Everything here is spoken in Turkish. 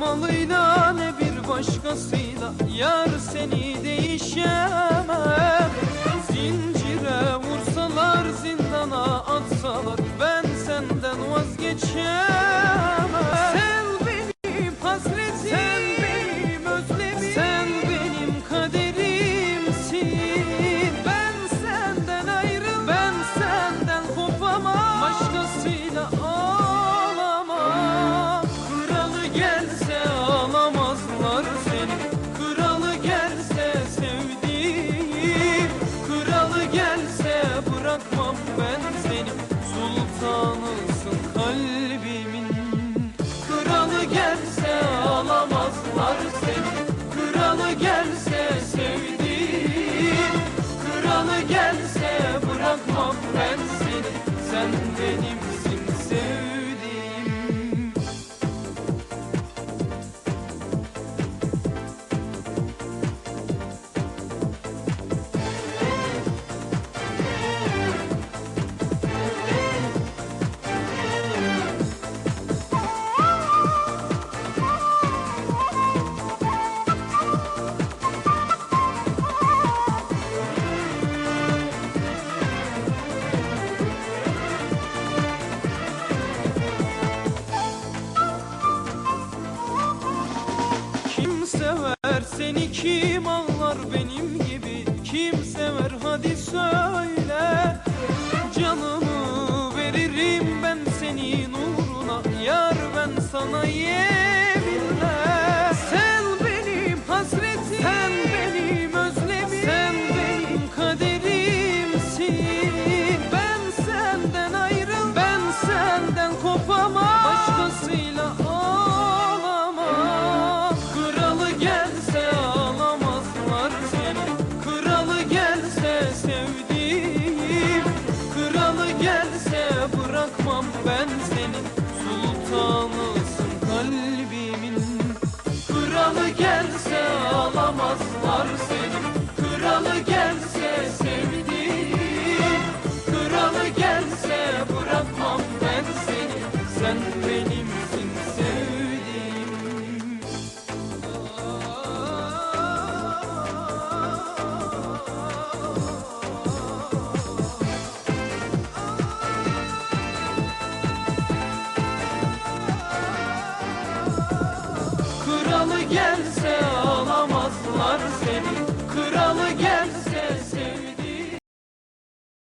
malıyla ne bir başkasıyla Yar seni değişemem. Zincire vursalar zindana atsalar Ben senden vazgeçemem Sen benim seni kim ağlar benim gibi. Kim sever hadi söyle. Canımı veririm ben senin uğruna. Yar ben sana yeter bırakmam ben seni Sultanısın kalbimin. Kralı gelse alamazlar seni. Yes, sir.